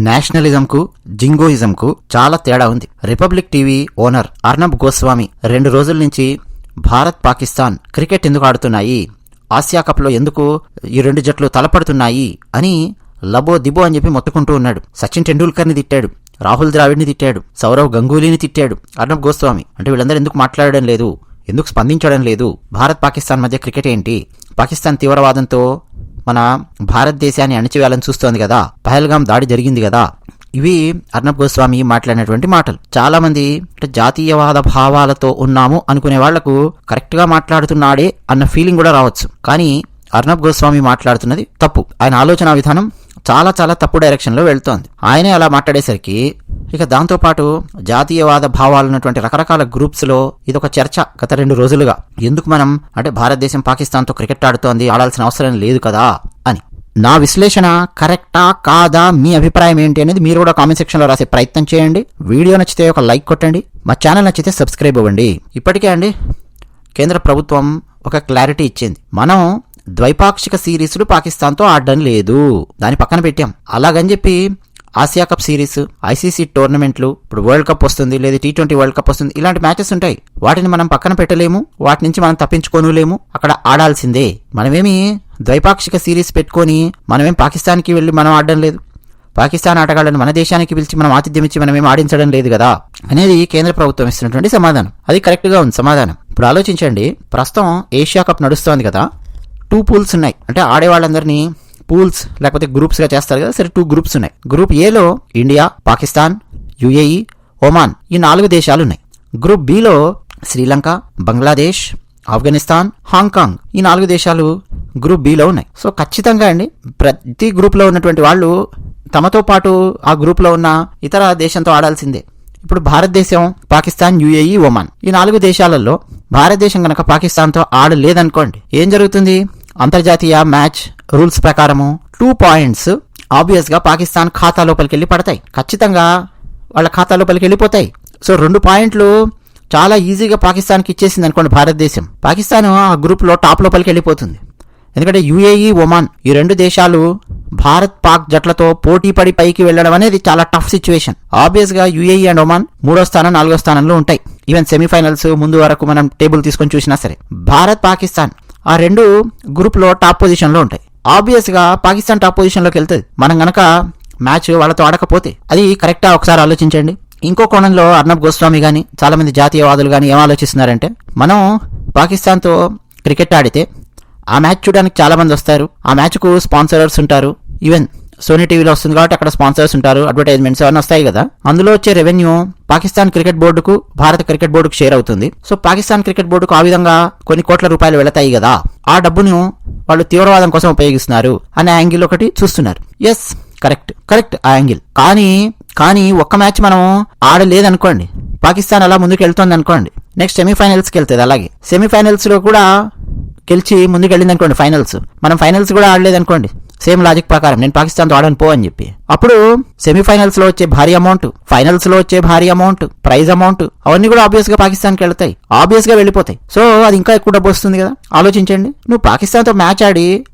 నేషనలిజంకు జింగోయిజంకు చాలా తేడా ఉంది. Republic TV owner Arnab Goswami రెండు రోజుల నుంచి భారత్ పాకిస్తాన్ క్రికెట్ ఎందుకు ఆడుతున్నాయి? ఆసియా కప్లో ఎందుకు ఈ రెండు జట్లు తలపడుతున్నాయి? అని లబో దిబో అని చెప్పి మొత్తుకుంటూ ఉన్నాడు. సచిన్ టెండూల్కర్ని తిట్టాడు. రాహుల్ ద్రావిడ్ని తిట్టాడు. సౌరవ్ గంగూలీని తిట్టాడు అర్నబ్ గోస్వామి. అంటే వీళ్ళందరూ ఎందుకు మాట్లాడడం లేదు? ఎందుకు స్పందించడం లేదు? భారత్ పాకిస్తాన్ మధ్య క్రికెట్ ఏంటి? పాకిస్తాన్ తీవ్రవాదంతో మన భారతదేశాన్ని అణిచివేయాలని చూస్తోంది కదా. పహల్గాం దాడి జరిగింది కదా. ఇవి అర్ణబ్ గోస్వామి మాట్లాడినటువంటి మాటలు. చాలా మంది అంటే జాతీయవాద భావాలతో ఉన్నాము అనుకునే వాళ్ళకు కరెక్ట్గా మాట్లాడుతున్నాడే అన్న ఫీలింగ్ కూడా రావచ్చు. కానీ అర్ణబ్ గోస్వామి మాట్లాడుతున్నది తప్పు. ఆయన ఆలోచన విధానం చాలా చాలా తప్పు డైరెక్షన్లో వెళ్తోంది. ఆయనే అలా మాట్లాడేసరికి ఇక దాంతోపాటు జాతీయవాద భావాలు ఉన్నటువంటి రకరకాల గ్రూప్స్లో ఇదొక చర్చ గత రెండు రోజులుగా. ఎందుకు మనం అంటే భారతదేశం పాకిస్తాన్తో క్రికెట్ ఆడుతోంది ఆడాల్సిన అవసరం లేదు కదా అని. నా విశ్లేషణ కరెక్టా కాదా మీ అభిప్రాయం ఏంటి అనేది మీరు కూడా కామెంట్ సెక్షన్లో రాసే ప్రయత్నం చేయండి. వీడియో నచ్చితే ఒక లైక్ కొట్టండి. మా ఛానల్ నచ్చితే సబ్స్క్రైబ్ అవ్వండి. ఇప్పటికే అండి కేంద్ర ప్రభుత్వం ఒక క్లారిటీ ఇచ్చింది. మనం ద్వైపాక్షిక సిరీస్లు పాకిస్తాన్తో ఆడడం లేదు. దాని పక్కన పెట్టాం. అలాగని చెప్పి ఆసియా కప్ సిరీస్ ఐసీసీ టోర్నమెంట్లు ఇప్పుడు వరల్డ్ కప్ వస్తుంది లేదా టీ ట్వంటీ వరల్డ్ కప్ వస్తుంది ఇలాంటి మ్యాచెస్ ఉంటాయి. వాటిని మనం పక్కన పెట్టలేము వాటి నుంచి మనం తప్పించుకోనులేము అక్కడ ఆడాల్సిందే. మనమేమి ద్వైపాక్షిక సిరీస్ పెట్టుకొని మనమేం పాకిస్తాన్కి వెళ్ళి మనం ఆడడం లేదు. పాకిస్తాన్ ఆటగాళ్ళను మన దేశానికి పిలిచి మనం ఆతిథ్యం ఇచ్చి మనమేం ఆడించడం లేదు కదా అనేది కేంద్ర ప్రభుత్వం ఇస్తున్నటువంటి సమాధానం. అది కరెక్ట్గా ఉంది సమాధానం. ఇప్పుడు ఆలోచించండి ప్రస్తుతం ఏషియా కప్ నడుస్తోంది కదా టూ పూల్స్ ఉన్నాయి. అంటే ఆడేవాళ్ళందరినీ పూల్స్ లేకపోతే గ్రూప్స్గా చేస్తారు కదా సరే టూ గ్రూప్స్ ఉన్నాయి. గ్రూప్ ఏలో ఇండియా పాకిస్తాన్ యుఏఈ ఒమాన్ ఈ నాలుగు దేశాలు ఉన్నాయి. గ్రూప్ బిలో శ్రీలంక బంగ్లాదేశ్ ఆఫ్ఘనిస్తాన్ హాంకాంగ్ ఈ నాలుగు దేశాలు గ్రూప్ బిలో ఉన్నాయి. సో ఖచ్చితంగా అండి ప్రతి గ్రూప్లో ఉన్నటువంటి వాళ్ళు తమతో పాటు ఆ గ్రూప్లో ఉన్న ఇతర దేశంతో ఆడాల్సిందే. ఇప్పుడు భారతదేశం పాకిస్తాన్ యుఏఈ ఒమాన్ ఈ నాలుగు దేశాలలో భారతదేశం కనుక పాకిస్తాన్తో ఆడలేదనుకోండి ఏం జరుగుతుంది? అంతర్జాతీయ మ్యాచ్ రూల్స్ ప్రకారము టూ పాయింట్స్ ఆబ్వియస్గా పాకిస్తాన్ ఖాతా లోపలికి వెళ్ళి పడతాయి. ఖచ్చితంగా వాళ్ళ ఖాతా లోపలికి వెళ్ళిపోతాయి. సో రెండు పాయింట్లు చాలా ఈజీగా పాకిస్తాన్కి ఇచ్చేసింది అనుకోండి భారతదేశం. పాకిస్తాన్ ఆ గ్రూప్లో టాప్ లోపలికి వెళ్ళిపోతుంది. ఎందుకంటే యుఏఈ ఒమాన్ ఈ రెండు దేశాలు భారత్ పాక్ జట్లతో పోటీ పడి పైకి వెళ్ళడం అనేది చాలా టఫ్ సిచ్యువేషన్. ఆబ్వియస్గా యుఏఈ అండ్ ఒమాన్ మూడో స్థానం నాలుగో స్థానంలో ఉంటాయి. ఈవెన్ సెమీఫైనల్స్ ముందు వరకు మనం టేబుల్ తీసుకొని చూసినా సరే. భారత్ పాకిస్తాన్ ఆ రెండు గ్రూప్లో టాప్ పొజిషన్లో ఉంటాయి. ఆబ్వియస్గా పాకిస్తాన్ టాప్ పొజిషన్లోకి వెళ్తుంది మనం గనక మ్యాచ్ వాళ్ళతో ఆడకపోతే అది కరెక్టా ఒకసారి ఆలోచించండి. ఇంకో కోణంలో అర్ణబ్ గోస్వామి కానీ చాలామంది జాతీయవాదులు కానీ ఏం ఆలోచిస్తున్నారంటే మనం పాకిస్తాన్తో క్రికెట్ ఆడితే ఆ మ్యాచ్ చూడడానికి చాలామంది వస్తారు. ఆ మ్యాచ్కు స్పాన్సరర్స్ ఉంటారు. ఈవెన్ సోనీ టీవీలో వస్తుంది కాబట్టి అక్కడ స్పాన్సర్స్ ఉంటారు అడ్వర్టైజ్మెంట్స్ అవన్నీ వస్తాయి కదా. అందులో వచ్చే రెవెన్యూ పాకిస్తాన్ క్రికెట్ బోర్డుకు భారత క్రికెట్ బోర్డుకు షేర్ అవుతుంది. సో పాకిస్తాన్ క్రికెట్ బోర్డుకు ఆ విధంగా కొన్ని కోట్ల రూపాయలు వెళతాయి కదా. ఆ డబ్బును వాళ్ళు తీవ్రవాదం కోసం ఉపయోగిస్తున్నారు అనే యాంగిల్ ఒకటి చూస్తున్నారు. ఎస్ కరెక్ట్ కరెక్ట్ ఆ యాంగిల్ కానీ కానీ ఒక్క మ్యాచ్ మనం ఆడలేదనుకోండి. పాకిస్తాన్ అలా ముందుకు వెళ్తోంది అనుకోండి నెక్స్ట్ సెమీఫైనల్స్కి వెళ్తుంది అలాగే. సెమీఫైనల్స్లో కూడా గెలిచి ముందుకు వెళ్ళింది అనుకోండి ఫైనల్స్ మనం ఫైనల్స్ కూడా ఆడలేదనుకోండి. సేమ్ లాజిక్ ప్రకారం. నేను పాకిస్తాన్తో ఆడను పో అని చెప్పి. అప్పుడు సెమీఫైనల్స్లో వచ్చే భారీ అమౌంట్ ఫైనల్స్లో వచ్చే భారీ అమౌంట్ ప్రైజ్ అమౌంట్ అవన్నీ కూడా ఆబ్వియస్గా పాకిస్తాన్కి వెళ్తాయి. ఆబ్వియస్గా వెళ్ళిపోతాయి. సో అది ఇంకా ఎక్కువ డబ్బు వస్తుంది కదా. ఆలోచించండి. నువ్వు పాకిస్తాన్తో మ్యాచ్ ఆడి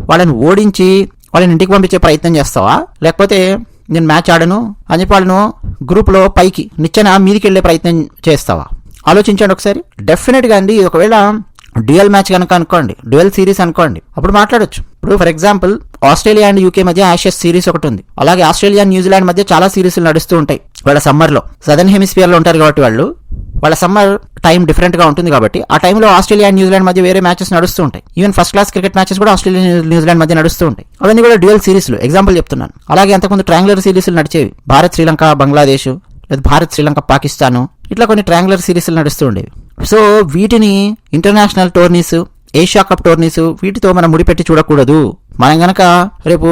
వాళ్ళని ఓడించి వాళ్ళని ఇంటికి పంపించే ప్రయత్నం చేస్తావా? లేకపోతే నేను మ్యాచ్ ఆడను అని చెప్పి వాళ్ళను గ్రూప్లో పైకి నిచ్చెన మీదికి వెళ్ళే ప్రయత్నం చేస్తావా? ఆలోచించండి ఒకసారి. డెఫినెట్గా అండి. ఒకవేళ డ్యూయల్ మ్యాచ్ కనుక అనుకోండి డ్యూయల్ సిరీస్ అనుకోండి అప్పుడు మాట్లాడొచ్చు. ఇప్పుడు for example Australia and UK మధ్య యాషెస్ సిరీస్ ఒకటి ఉంది. అలాగే ఆస్ట్రేలియా న్యూజిలాండ్ మధ్య చాలా సిరీస్లు నడుస్తూ ఉంటాయి. వాళ్ళ సమ్మర్లో సదర్న్ హెమిస్ఫియర్లో ఉంటారు కాబట్టి వాళ్ళు వాళ్ళ సమ్మర్ టైం డిఫరెంట్గా ఉంటుంది కాబట్టి ఆ టైంలో ఆస్ట్రేలియా అండ్ న్యూజిలాండ్ మధ్య వేరే మ్యాచెస్ నడుస్తూ ఉంటాయి. Even first class cricket matches కూడా ఆస్ట్రేలియా న్యూజిలాండ్ మధ్య నడుస్తూ ఉంటాయి. అవన్నీ కూడా డ్యూయల్ సిరీస్లు. ఎగ్జాంపుల్ చెప్తున్నాను. అలాగే అంతకుముందు ట్రాంగులర్ సిరీస్లు నడిచేవి. భారత్ శ్రీలంక బంగ్లాదేశ్ లేదా భారత్ శ్రీలంక పాకిస్తాన్ ఇట్లా కొన్ని ట్రాంగులర్ సిరీస్లు నడుస్తూ ఉండేవి. సో వీటిని international tourneys Asia cup tourneys వీటితో మనం ముడిపెట్టి చూడకూడదు. మనం గనక రేపు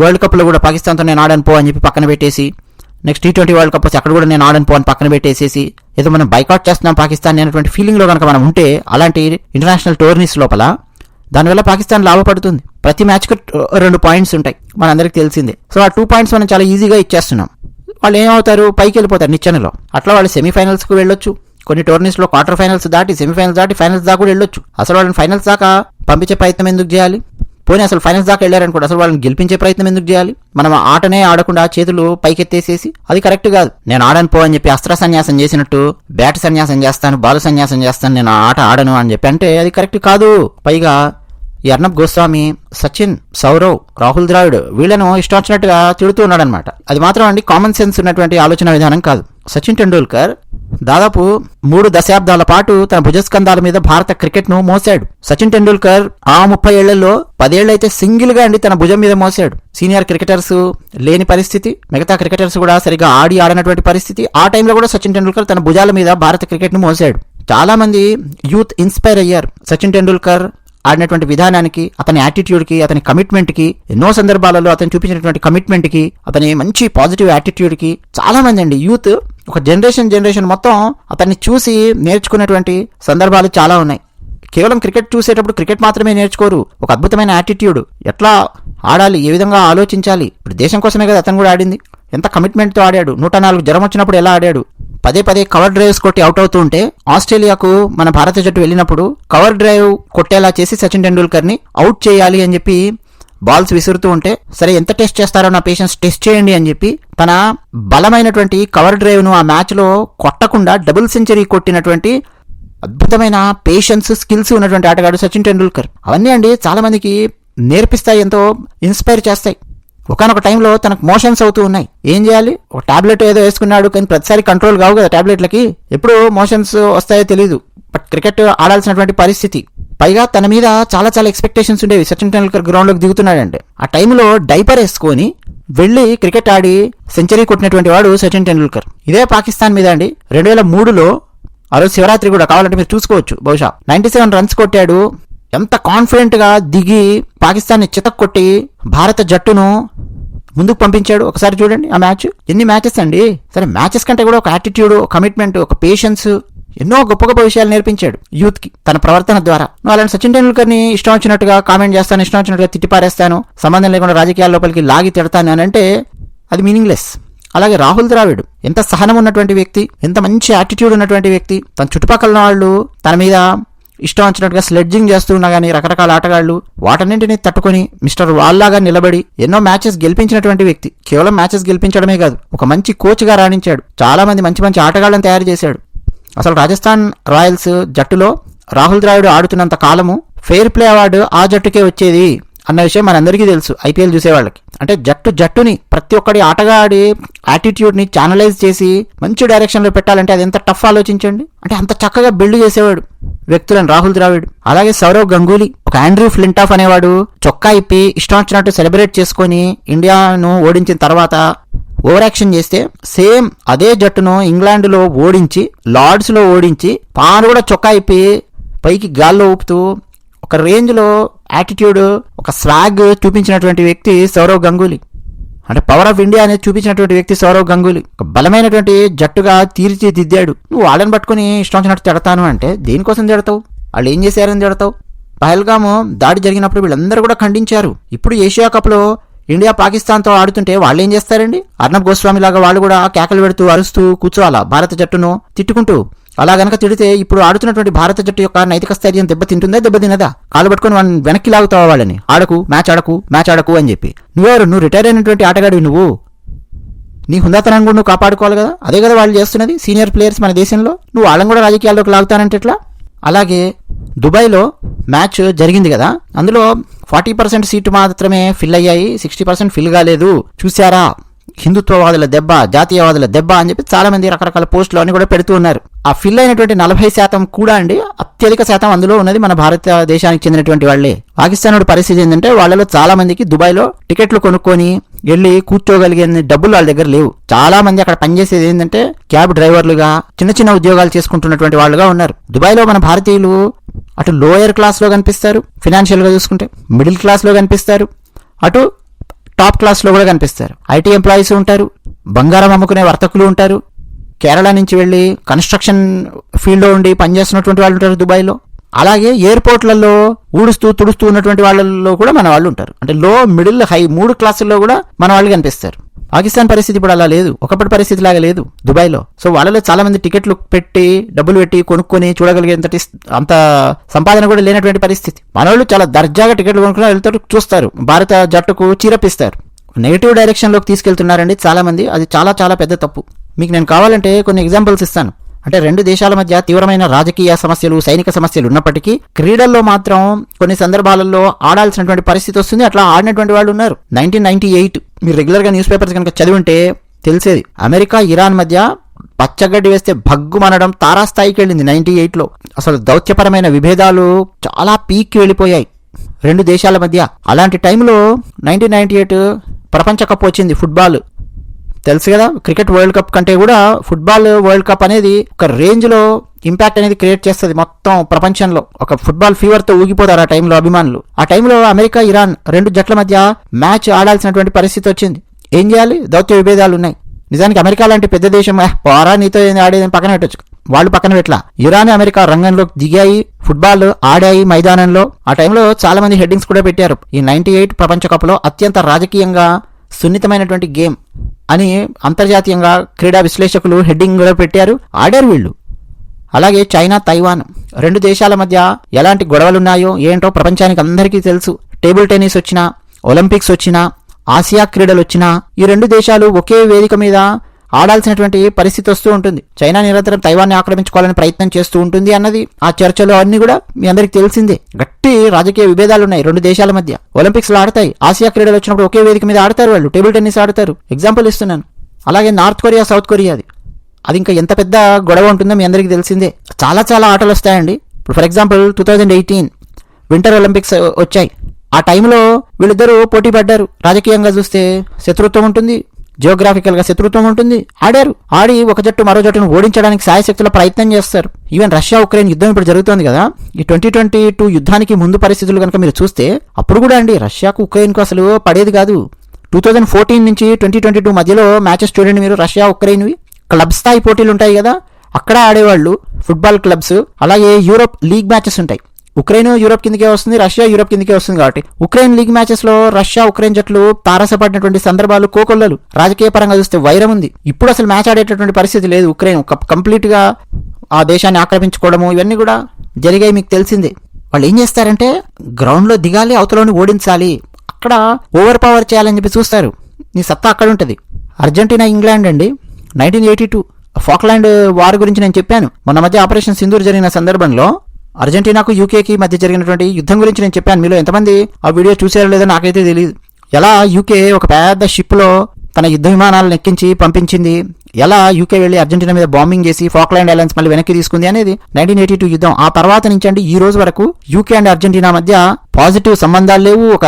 వరల్డ్ కప్లో కూడా పాకిస్తాన్తో నేను ఆడను పో అని చెప్పి పక్కన పెట్టేసి next T twenty world cup వచ్చి అక్కడ కూడా నేను ఆడను పో అని పక్కన పెట్టేసేసి ఏదో మనం బైకాట్ చేస్తున్నాం పాకిస్తాన్ అనేటువంటి ఫీలింగ్లో కనుక మనం ఉంటే అలాంటి ఇంటర్నేషనల్ టోర్నీస్ లోపల దానివల్ల పాకిస్తాన్ లాభపడుతుంది. ప్రతి మ్యాచ్కు రెండు పాయింట్స్ ఉంటాయి. మనందరికి తెలిసిందే. సో ఆ టూ పాయింట్స్ మనం చాలా ఈజీగా ఇచ్చేస్తున్నాం. వాళ్ళు ఏమవుతారు? పైకి వెళ్ళిపోతారు నిచ్చెనలో. అట్లా వాళ్ళు సెమీఫైనల్స్కి వెళ్ళొచ్చు. కొన్ని టోర్నీస్లో క్వార్టర్ ఫైనల్స్ దాటి సెమీఫైనల్స్ దాటి ఫైనల్స్ దాకా కూడా వెళ్ళొచ్చు. అసలు వాళ్ళని ఫైనల్స్ దాకా పంపించే ప్రయత్నం ఎందుకు చేయాలి? పోనీ అసలు ఫైనల్స్ దాకా వెళ్ళారనుకోండి అసలు వాళ్ళని గెలిపించే ప్రయత్నం ఎందుకు చేయాలి? మనం ఆటనే ఆడకుండా చేతులు పైకెత్తేసేసి అది కరెక్ట్ కాదు. నేను ఆడను పో అని చెప్పి అస్త్ర సన్యాసం చేసినట్టు బ్యాట్ సన్యాసం చేస్తాను బాలు సన్యాసం చేస్తాను నేను ఆట ఆడను అని చెప్పి అంటే అది కరెక్ట్ కాదు. పైగా అర్ణబ్ గోస్వామి సచిన్ సౌరవ్ రాహుల్ ద్రావిడ్ వీళ్ళను ఇష్టం వచ్చినట్టుగా తిడుతూ ఉన్నాడనమాట అది మాత్రం అండి కామన్ సెన్స్ ఉన్నటువంటి ఆలోచన విధానం కాదు. సచిన్ టెండూల్కర్ దాదాపు మూడు దశాబ్దాల పాటు తన భుజస్కంధాల మీద భారత క్రికెట్ను మోసాడు సచిన్ టెండూల్కర్ ఆ ముప్పై ఏళ్ళలో పదేళ్ళైతే సింగిల్గా అండి తన భుజం మీద మోసాడు సీనియర్ క్రికెటర్స్ లేని పరిస్థితి మిగతా క్రికెటర్స్ కూడా సరిగా ఆడి ఆడనటువంటి పరిస్థితి. ఆ టైంలో కూడా సచిన్ టెండూల్కర్ తన భుజాల మీద భారత క్రికెట్ను మోసాడు చాలా మంది యూత్ ఇన్స్పైర్ అయ్యారు. సచిన్ టెండూల్కర్ ఆడినటువంటి విధానానికి అతని యాటిట్యూడ్కి అతని కమిట్మెంట్కి ఎన్నో సందర్భాలలో అతను చూపించినటువంటి కమిట్మెంట్కి అతని మంచి పాజిటివ్ యాటిట్యూడ్కి చాలామంది అండి. యూత్ ఒక జనరేషన్ జనరేషన్ మొత్తం అతన్ని చూసి నేర్చుకున్నటువంటి సందర్భాలు చాలా ఉన్నాయి. కేవలం క్రికెట్ చూసేటప్పుడు క్రికెట్ మాత్రమే నేర్చుకోరు. ఒక అద్భుతమైన యాటిట్యూడ్ ఎట్లా ఆడాలి? ఏ విధంగా ఆలోచించాలి? ఇప్పుడు దేశం కోసమే కదా అతను కూడా ఆడింది. ఎంత కమిట్మెంట్తో ఆడాడు? నూట నాలుగు జ్వరం వచ్చినప్పుడు ఎలా ఆడాడు? పదే పదే కవర్ డ్రైవ్స్ కొట్టి అవుట్ అవుతూ ఉంటే ఆస్ట్రేలియాకు మన భారత జట్టు వెళ్ళినప్పుడు కవర్ డ్రైవ్ కొట్టేలా చేసి సచిన్ టెండూల్కర్ని అవుట్ చేయాలి అని చెప్పి బాల్స్ విసురుతూ ఉంటే సరే ఎంత టెస్ట్ చేస్తారో నా పేషెన్స్ టెస్ట్ చేయండి అని చెప్పి తన బలమైనటువంటి కవర్ డ్రైవ్ను ఆ మ్యాచ్లో కొట్టకుండా డబుల్ సెంచరీ కొట్టినటువంటి అద్భుతమైన పేషెన్స్ స్కిల్స్ ఉన్నటువంటి ఆటగాడు సచిన్ టెండూల్కర్. అవన్నీ అండి చాలా మందికి నేర్పిస్తాయి ఎంతో ఇన్స్పైర్ చేస్తాయి. ఒకనొక టైంలో తనకు మోషన్స్ అవుతూ ఉన్నాయి. ఏం చేయాలి? ఒక టాబ్లెట్ ఏదో వేసుకున్నాడు కానీ ప్రతిసారి కంట్రోల్ కావు కదా టాబ్లెట్లకి. ఎప్పుడు మోషన్స్ వస్తాయో తెలియదు బట్ క్రికెట్ ఆడాల్సినటువంటి పరిస్థితి. పైగా తన మీద చాలా చాలా ఎక్స్పెక్టేషన్స్ ఉండేవి. సచిన్ టెండూల్కర్ గ్రౌండ్లోకి దిగుతున్నాడంటే. ఆ టైంలో డైపర్ వేసుకొని వెళ్ళి క్రికెట్ ఆడి సెంచరీ కొట్టినటువంటి వాడు సచిన్ టెండూల్కర్. ఇదే పాకిస్తాన్ మీద అండి. రెండు వేల మూడులో ఆ రోజు శివరాత్రి కూడా కావాలంటే మీరు చూసుకోవచ్చు. బహుశా నైన్టీ సెవెన్ రన్స్ కొట్టాడు ఎంత కాన్ఫిడెంట్గా దిగి పాకిస్తాన్ని చితక్కొట్టి భారత జట్టును ముందుకు పంపించాడు? ఒకసారి చూడండి ఆ మ్యాచ్. ఎన్ని మ్యాచెస్ అండి? సరే మ్యాచెస్ కంటే కూడా ఒక యాటిట్యూడ్ కమిట్మెంట్ ఒక పేషెన్స్ ఎన్నో గొప్ప గొప్ప విషయాలు నేర్పించాడు యూత్కి తన ప్రవర్తన ద్వారా. నువ్వు అలాంటి సచిన్ టెండూల్కర్ని ఇష్టం వచ్చినట్టుగా కామెంట్ చేస్తాను ఇష్టం వచ్చినట్టుగా తిట్టిపారేస్తాను సంబంధం లేకుండా రాజకీయాల లోపలికి లాగి తిడతాను అని అంటే అది మీనింగ్లెస్ అలాగే రాహుల్ ద్రావిడ్ ఎంత సహనం ఉన్నటువంటి వ్యక్తి ఎంత మంచి యాటిట్యూడ్ ఉన్నటువంటి వ్యక్తి తన చుట్టుపక్కల వాళ్ళు తన మీద ఇష్టం వచ్చినట్టుగా స్లెడ్జింగ్ చేస్తూ ఉన్నా కానీ రకరకాల ఆటగాళ్ళు వాటన్నింటినీ తట్టుకొని మిస్టర్ వాల్లాగా నిలబడి ఎన్నో మ్యాచెస్ గెలిపించినటువంటి వ్యక్తి. కేవలం మ్యాచెస్ గెలిపించడమే కాదు ఒక మంచి కోచ్గా రాణించాడు. చాలా మంది మంచి మంచి ఆటగాళ్ళను తయారు చేశాడు. అసలు రాజస్థాన్ రాయల్స్ జట్టులో రాహుల్ ద్రావిడ్ ఆడుతున్నంత కాలము ఫెయిర్ ప్లే అవార్డు ఆ జట్టుకే వచ్చేది. అన్న విషయం మనందరికీ తెలుసు ఐపీఎల్ చూసే వాళ్ళకి అంటే జట్టు జట్టుని ప్రతి ఒక్కడి ఆటగాడి యాటిట్యూడ్ని ఛానలైజ్ చేసి మంచి డైరెక్షన్లో పెట్టాలంటే అది ఎంత టఫ్ ఆలోచించండి? అంటే అంత చక్కగా బిల్డ్ చేసేవాడు వ్యక్తులను రాహుల్ ద్రావిడ్. అలాగే సౌరవ్ గంగూలీ ఒక ఆండ్రూ ఫ్లింటాఫ్ అనేవాడు చొక్కా ఇప్పి ఇష్టం వచ్చినట్టు సెలబ్రేట్ చేసుకొని ఇండియాను ఓడించిన తర్వాత ఓవర్ యాక్షన్ చేస్తే సేమ్ అదే జట్టును ఇంగ్లాండ్లో ఓడించి లార్డ్స్లో ఓడించి తాను కూడా చొక్కా ఇప్పి పైకి గాల్లో ఊపుతూ ఒక రేంజ్లో యాటిట్యూడ్ ఒక స్వాగ్ చూపించినటువంటి వ్యక్తి సౌరవ్ గంగూలీ. అంటే పవర్ ఆఫ్ ఇండియా అనేది చూపించినటువంటి వ్యక్తి సౌరవ్ గంగూలీ. ఒక బలమైనటువంటి జట్టుగా తీర్చిదిద్దాడు. నువ్వు వాళ్ళని పట్టుకుని ఇష్టం వచ్చినట్టు తిడతాను అంటే దేనికోసం తిడతావు? వాళ్ళు ఏం చేశారని తిడతావు? పహల్గాము దాడి జరిగినప్పుడు వీళ్ళందరూ కూడా ఖండించారు. ఇప్పుడు ఏషియా కప్లో ఇండియా పాకిస్తాన్తో ఆడుతుంటే వాళ్ళు ఏం చేస్తారండి? అర్ణబ్ గోస్వామి లాగా వాళ్ళు కూడా కేకలు పెడుతూ అరుస్తూ కూర్చోవాలా? భారత జట్టును తిట్టుకుంటూ. అలా గనక తిడితే ఇప్పుడు ఆడుతున్నటువంటి భారత జట్టు యొక్క నైతిక స్థైర్యం దెబ్బతింటుందా దెబ్బతినదా? కాలు పట్టుకొని వాళ్ళని వెనక్కి లాగుతావా వాళ్ళని? ఆడకు మ్యాచ్ ఆడకు మ్యాచ్ ఆడకు అని చెప్పి. నువ్వెవరు నువ్వు రిటైర్ అయినటువంటి ఆటగాడివి నువ్వు. నీ హుందాతనాన్ని కూడా నువ్వు కాపాడుకోవాలి కదా? అదే కదా వాళ్ళు చేస్తున్నది? సీనియర్ ప్లేయర్స్ మన దేశంలో? నువ్వు వాళ్ళని కూడా రాజకీయాల్లోకి లాగుతానంటే ఎట్లా? అలాగే దుబాయ్లో మ్యాచ్ జరిగింది కదా? అందులో ఫార్టీ పర్సెంట్ సీటు మాత్రమే ఫిల్ అయ్యాయి. సిక్స్టీ పర్సెంట్ ఫిల్ కాలేదు. చూసారా హిందుత్వవాదుల దెబ్బ జాతీయవాదుల దెబ్బ అని చెప్పి చాలా మంది రకరకాల పోస్టులు అన్ని కూడా పెడుతూ ఉన్నారు. ఆ ఫిల్ అయినటువంటి నలభై శాతం కూడా అండి అత్యధిక శాతం అందులో ఉన్నది మన భారతదేశానికి చెందినటువంటి వాళ్ళే. పాకిస్తాన్ పరిస్థితి ఏంటంటే వాళ్ళలో చాలా మందికి దుబాయ్లో టికెట్లు కొనుక్కొని వెళ్ళి కూర్చోగలిగే డబ్బులు వాళ్ళ దగ్గర లేవు. చాలా మంది అక్కడ పనిచేసేది ఏంటంటే క్యాబ్ డ్రైవర్లుగా చిన్న చిన్న ఉద్యోగాలు చేసుకుంటున్నటువంటి వాళ్ళుగా ఉన్నారు. దుబాయ్లో మన భారతీయులు అటు లోయర్ క్లాస్లో కనిపిస్తారు ఫినాన్షియల్గా చూసుకుంటే. మిడిల్ క్లాస్లో కనిపిస్తారు. అటు టాప్ క్లాస్లో కూడా కనిపిస్తారు. ఐటీ ఎంప్లాయీస్ ఉంటారు బంగారం అమ్ముకునే వర్తకులు ఉంటారు. కేరళ నుంచి వెళ్ళి కన్స్ట్రక్షన్ ఫీల్డ్లో ఉండి పనిచేస్తున్నటువంటి వాళ్ళు ఉంటారు దుబాయ్లో. అలాగే ఎయిర్పోర్ట్లలో ఊడుస్తూ తుడుస్తూ ఉన్నటువంటి వాళ్ళలో కూడా మన వాళ్ళు ఉంటారు. అంటే లో మిడిల్ హై మూడు క్లాసుల్లో కూడా మన వాళ్ళు కనిపిస్తారు. పాకిస్తాన్ పరిస్థితి ఇప్పుడు అలా లేదు. ఒకప్పటి పరిస్థితి లాగా లేదు దుబాయ్లో. సో వాళ్ళలో చాలా మంది టికెట్లు పెట్టి డబ్బులు పెట్టి కొనుక్కొని చూడగలిగేంతటి అంత సంపాదన కూడా లేనటువంటి పరిస్థితి. మనోళ్ళు చాలా దర్జాగా టికెట్లు కొనుక్కుని వెళ్తారు చూస్తారు. భారత జట్టుకు చీరపిస్తారు. నెగిటివ్ డైరెక్షన్లోకి తీసుకెళ్తున్నారండి చాలా మంది అది చాలా చాలా పెద్ద తప్పు. మీకు నేను కావాలంటే కొన్ని ఎగ్జాంపుల్స్ ఇస్తాను. అంటే రెండు దేశాల మధ్య తీవ్రమైన రాజకీయ సమస్యలు సైనిక సమస్యలు ఉన్నప్పటికీ క్రీడల్లో మాత్రం కొన్ని సందర్భాలలో ఆడాల్సినటువంటి పరిస్థితి వస్తుంది. అట్లా ఆడినటువంటి వాళ్ళు ఉన్నారు. నైన్టీన్ నైన్టీ ఎయిట్ మీరు రెగ్యులర్గా న్యూస్ పేపర్స్ కనుక చదివి ఉంటే తెలిసేది. అమెరికా ఇరాన్ మధ్య పచ్చగడ్డి వేస్తే భగ్గుమనడం తారాస్థాయికి వెళ్ళింది నైన్టీ ఎయిట్లో. అసలు దౌత్యపరమైన విభేదాలు చాలా పీక్కి వెళ్ళిపోయాయి రెండు దేశాల మధ్య. అలాంటి టైంలో నైన్టీన్ నైన్టీ ఎయిట్ ప్రపంచ కప్ వచ్చింది ఫుట్బాల్. తెలుసు కదా? క్రికెట్ వరల్డ్ కప్ కంటే కూడా ఫుట్బాల్ వరల్డ్ కప్ అనేది ఒక రేంజ్లో ఇంపాక్ట్ అనేది క్రియేట్ చేస్తుంది మొత్తం ప్రపంచంలో. ఒక ఫుట్బాల్ ఫీవర్తో ఊగిపోతారు ఆ టైంలో అభిమానులు. ఆ టైంలో అమెరికా ఇరాన్ రెండు జట్ల మధ్య మ్యాచ్ ఆడాల్సినటువంటి పరిస్థితి వచ్చింది. ఏం చేయాలి? దౌత్య విభేదాలు ఉన్నాయి. నిజానికి అమెరికా లాంటి పెద్ద దేశం పోరా నీతో ఏంది ఆడేదని పక్కన పెట్టచ్చు. వాళ్ళు పక్కన పెట్టలా. ఇరాన్ అమెరికా రంగంలోకి దిగాయి ఫుట్బాల్ ఆడాయి మైదానంలో. ఆ టైంలో చాలా మంది హెడ్డింగ్స్ కూడా పెట్టారు. ఈ నైన్టీ ఎయిట్ ప్రపంచ కప్లో అత్యంత రాజకీయంగా సున్నితమైనటువంటి గేమ్. అని అంతర్జాతీయంగా క్రీడా విశ్లేషకులు హెడ్డింగ్ కూడా పెట్టారు. ఆడారు వీళ్ళు. అలాగే చైనా తైవాన్ రెండు దేశాల మధ్య ఎలాంటి గొడవలున్నాయో ఏంటో ప్రపంచానికి అందరికీ తెలుసు. టేబుల్ టెన్నిస్ వచ్చినా ఒలింపిక్స్ వచ్చినా ఆసియా క్రీడలు వచ్చినా ఈ రెండు దేశాలు ఒకే వేదిక మీద ఆడాల్సినటువంటి పరిస్థితి వస్తూ ఉంటుంది. చైనా నిరంతరం తైవాన్ని ఆక్రమించుకోవాలని ప్రయత్నం చేస్తూ ఉంటుంది అన్నది ఆ చర్చలు అన్ని కూడా మీ అందరికీ తెలిసిందే. గట్టి రాజకీయ విభేదాలు ఉన్నాయి రెండు దేశాల మధ్య. ఒలింపిక్స్లో ఆడతాయి. ఆసియా క్రీడలు వచ్చినప్పుడు ఒకే వేదిక మీద ఆడతారు వాళ్ళు. టేబుల్ టెన్నిస్ ఆడతారు. ఎగ్జాంపుల్ ఇస్తున్నాను. అలాగే నార్త్ కొరియా సౌత్ కొరియాది. అది ఇంకా ఎంత పెద్ద గొడవ ఉంటుందో మీ అందరికీ తెలిసిందే. చాలా చాలా ఆటలు వస్తాయండి. ఇప్పుడు for example two thousand eighteen winter Olympics వచ్చాయి. ఆ టైంలో వీళ్ళిద్దరూ పోటీ పడ్డారు. రాజకీయంగా చూస్తే శత్రుత్వం ఉంటుంది. జియోగ్రాఫికల్గా శత్రుత్వం ఉంటుంది. ఆడారు. ఆడి ఒక జట్టు మరో జట్టును ఓడించడానికి సాయశక్తుల ప్రయత్నం చేస్తారు. ఈవెన్ రష్యా ఉక్రెయిన్ యుద్ధం ఇప్పుడు జరుగుతోంది కదా. ఈ ట్వంటీ ట్వంటీ టూ యుద్ధానికి ముందు పరిస్థితులు కనుక మీరు చూస్తే అప్పుడు కూడా అండి రష్యాకు ఉక్రెయిన్కు అసలు పడేది కాదు. టూ థౌజండ్ ఫోర్టీన్ నుంచి ట్వంటీ ట్వంటీ టూ మధ్యలో మ్యాచెస్ చూడండి మీరు రష్యా ఉక్రెయిన్వి క్లబ్ స్థాయి పోటీలు ఉంటాయి కదా. అక్కడ ఆడేవాళ్ళు ఫుట్బాల్ క్లబ్స్ అలాగే యూరోప్ లీగ్ మ్యాచెస్ ఉంటాయి. ఉక్రెయిన్ యూరోప్ కిందకే వస్తుంది రష్యా యూరోప్ కిందకే వస్తుంది కాబట్టి. ఉక్రెయిన్ లీగ్ మ్యాచెస్లో రష్యా ఉక్రెయిన్ జట్లు తారసపడినటువంటి సందర్భాలు కోకొల్లలు. రాజకీయ పరంగా చూస్తే వైరం ఉంది. ఇప్పుడు అసలు మ్యాచ్ ఆడేటటువంటి పరిస్థితి లేదు. ఉక్రెయిన్ కంప్లీట్గా ఆ దేశాన్ని ఆక్రమించుకోవడము ఇవన్నీ కూడా జరిగాయి మీకు తెలిసిందే. వాళ్ళు ఏం చేస్తారంటే గ్రౌండ్లో దిగాలి అవతలని ఓడించాలి. అక్కడ ఓవర్ పవర్ చేయాలని చెప్పి చూస్తారు. నీ సత్తా అక్కడ ఉంటుంది. అర్జెంటీనా ఇంగ్లాండ్ అండి. Nineteen eighty two Falkland war గురించి నేను చెప్పాను. మొన్న మధ్య ఆపరేషన్ సింధూర్ జరిగిన సందర్భంలో అర్జెంటీనాకు యూకేకి మధ్య జరిగినటువంటి యుద్ధం గురించి నేను చెప్పాను. మీలో ఎంతమంది ఆ వీడియో చూసారో లేదో నాకైతే తెలియదు ఎలా యూకే ఒక పెద్ద షిప్లో తన యుద్ధ విమానాలను ఎక్కించి పంపించింది? ఎలా యూకే వెళ్ళి అర్జెంటీనా మీద బాంబింగ్ చేసి ఫాక్లాండ్ ఐలాండ్స్ మళ్ళీ వెనక్కి తీసుకుంది అనేది నైన్టీన్ ఎయిటీ టూ యుద్ధం. ఆ తర్వాత నుంచి అండి ఈ రోజు వరకు యూకే అండ్ అర్జెంటీనా మధ్య పాజిటివ్ సంబంధాలు లేవు. ఒక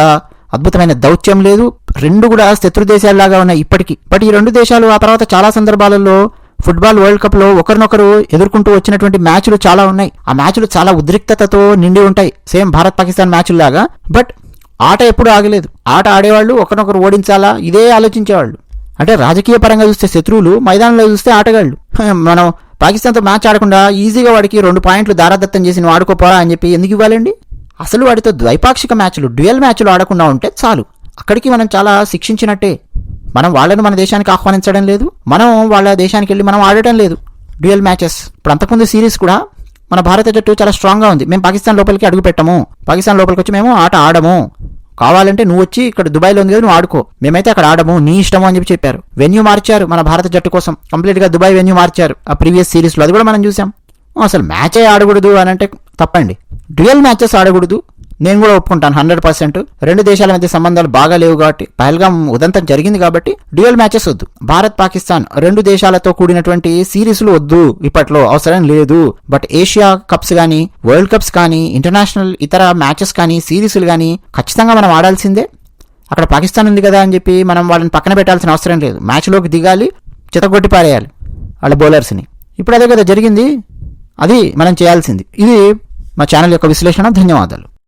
అద్భుతమైన దౌత్యం లేదు. రెండు కూడా శత్రు దేశాల్లాగా ఉన్నాయి ఇప్పటికీ. బట్ ఈ రెండు దేశాలు ఆ తర్వాత చాలా సందర్భాలలో ఫుట్బాల్ వరల్డ్ కప్లో ఒకరినొకరు ఎదుర్కొంటూ వచ్చినటువంటి మ్యాచ్లు చాలా ఉన్నాయి. ఆ మ్యాచ్లు చాలా ఉద్రిక్తతతో నిండి ఉంటాయి. సేమ్ భారత్ పాకిస్తాన్ మ్యాచ్లు లాగా. బట్ ఆట ఎప్పుడు ఆగలేదు. ఆట ఆడేవాళ్ళు ఒకరినొకరు ఓడించాలా? ఇదే ఆలోచించేవాళ్ళు. అంటే రాజకీయ పరంగా చూస్తే శత్రువులు మైదానంలో చూస్తే ఆటగాళ్ళు. మనం పాకిస్తాన్తో మ్యాచ్ ఆడకుండా ఈజీగా వాడికి రెండు పాయింట్లు దారాదత్తం చేసి నువ్వు ఆడుకోపోరా అని చెప్పి ఎందుకు ఇవ్వాలండి? అసలు వాడితో ద్వైపాక్షిక మ్యాచ్లు డ్యూయల్ మ్యాచ్లు ఆడకుండా ఉంటే చాలు. అక్కడికి మనం చాలా శిక్షించినట్టే. మనం వాళ్ళను మన దేశానికి ఆహ్వానించడం లేదు మనం వాళ్ళ దేశానికి వెళ్ళి మనం ఆడటం లేదు. Dual matches. ఇప్పుడు అంతకుముందు సిరీస్ కూడా మన భారత జట్టు చాలా స్ట్రాంగ్గా ఉంది. మేము పాకిస్తాన్ లోపలికి అడుగు పెట్టము. పాకిస్తాన్ లోపలికి వచ్చి మేము ఆట ఆడము. కావాలంటే నువ్వు వచ్చి ఇక్కడ దుబాయ్లో ఉంది కదా నువ్వు ఆడుకో. మేమైతే అక్కడ ఆడము. నీ ఇష్టము అని చెప్పి చెప్పారు. వెన్యూ మార్చారు మన భారత జట్టు కోసం. కంప్లీట్గా దుబాయ్ వెన్యూ మార్చారు. ఆ ప్రీవియస్ సిరీస్లో అది కూడా మనం చూసాం. అసలు మ్యాచే ఆడకూడదు అని అంటే తప్పండి. డ్యూయల్ మ్యాచెస్ ఆడకూడదు. నేను కూడా ఒప్పుకుంటాను హండ్రెడ్ పర్సెంట్. రెండు దేశాల మధ్య సంబంధాలు బాగా లేవు కాబట్టి పహల్గాం ఉదంతం జరిగింది కాబట్టి డ్యూయల్ మ్యాచెస్ వద్దు. భారత్ పాకిస్తాన్ రెండు దేశాలతో కూడినటువంటి సిరీస్లు వద్దు. ఇప్పట్లో అవసరం లేదు. బట్ ఏషియా కప్స్ కానీ వరల్డ్ కప్స్ కానీ ఇంటర్నేషనల్ ఇతర మ్యాచెస్ కానీ సిరీస్లు కానీ ఖచ్చితంగా మనం ఆడాల్సిందే. అక్కడ పాకిస్తాన్ ఉంది కదా అని చెప్పి మనం వాళ్ళని పక్కన పెట్టాల్సిన అవసరం లేదు. మ్యాచ్లోకి దిగాలి చితగొట్టి పారేయాలి వాళ్ళ బౌలర్స్ని. ఇప్పుడు అదే కదా జరిగింది. అది మనం చేయాల్సింది. ఇది మా ఛానల్ యొక్క విశ్లేషణ. ధన్యవాదాలు.